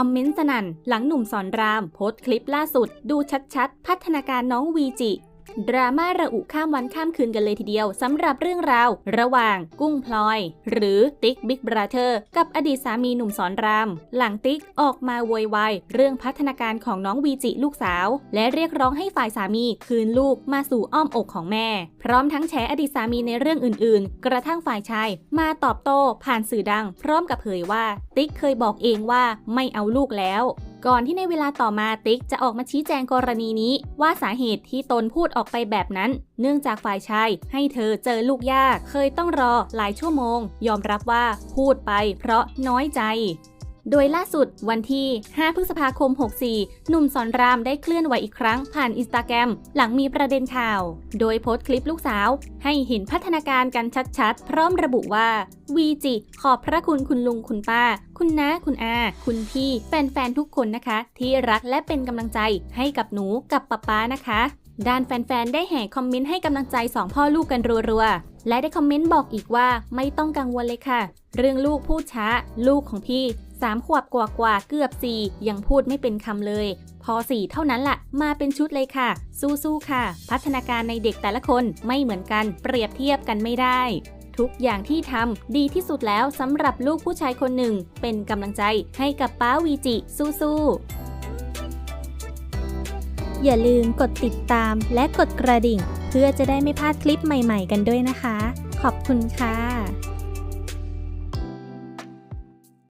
คอมเมนต์สนั่นหลังหนุ่มสอนรามโพสต์คลิปล่าสุด ดูชัดๆ พัฒนาการน้องวีจิ ดราม่าระอุข้ามวันข้ามคืนกันเลยทีเดียวสำหรับเรื่องราว ระหว่างกุ้งพลอย หรือติ๊กบิ๊กบราเธอร์กับอดีตสามีหนุ่มสอนราม หลังติ๊กออกมาโวยวายเรื่องพัฒนาการของน้องวีจิลูกสาว และเรียกร้องให้ฝ่ายสามีคืนลูกมาสู่อ้อมอกของแม่ พร้อมทั้งแฉอดีตสามีในเรื่องอื่น ๆ กระทั่งฝ่ายชาย มาตอบโต้ผ่านสื่อดัง พร้อมกับเผยว่า ติ๊กเคยบอกเองว่าไม่เอาลูกแล้วก่อนที่ในเวลาต่อมาติ๊กจะออกมาชี้แจงกรณีนี้ ว่าสาเหตุที่ตนพูดออกไปแบบนั้น เนื่องจากฝ่ายชายให้เธอเจอลูกยาก เคยต้องรอหลายชั่วโมง ยอมรับว่าพูดไปเพราะน้อยใจ โดยล่าสุดวันที่ 5 พฤษภาคม 64 หนุ่มสอนรามได้เคลื่อนไหวอีกครั้งผ่านอินสตาแกรมหลังมีประเด็นข่าว โดยโพสต์คลิปลูกสาว ให้เห็นพัฒนาการกันชัดๆ พร้อมระบุว่าวีจิขอบพระคุณคุณลุงคุณป้า คุณน้าคุณอา คุณพี่ แฟนๆ ทุกคนนะคะ ที่รักและเป็นกำลังใจให้กับหนูกับป๊าป๊านะคะด้านแฟนๆ ได้แห่คอมเมนต์ให้กำลังใจสองพ่อลูกกันรัวๆ และได้คอมเมนต์บอกอีกว่าไม่ต้องกังวลเลยค่ะ เรื่องลูกพูดช้า ลูกของพี่ สามขวบกว่ากว่าเกือบสี่ยังพูดไม่เป็นคำเลย พอสี่เท่านั้นละ่ะ มาเป็นชุดเลยค่ะ สู้ๆค่ะ พัฒนาการในเด็กแต่ละคนไม่เหมือนกัน เปรียบเทียบกันไม่ได้ ทุกอย่างที่ทำดีที่สุดแล้วสำหรับลูกผู้ชายคนหนึ่ง เป็นกำลังใจให้กับป้าวีจิ สู้ๆอย่าลืมกดติดตามและกดกระดิ่ง เพื่อจะได้ไม่พลาดคลิปใหม่ๆกันด้วยนะคะ ขอบคุณค่ะ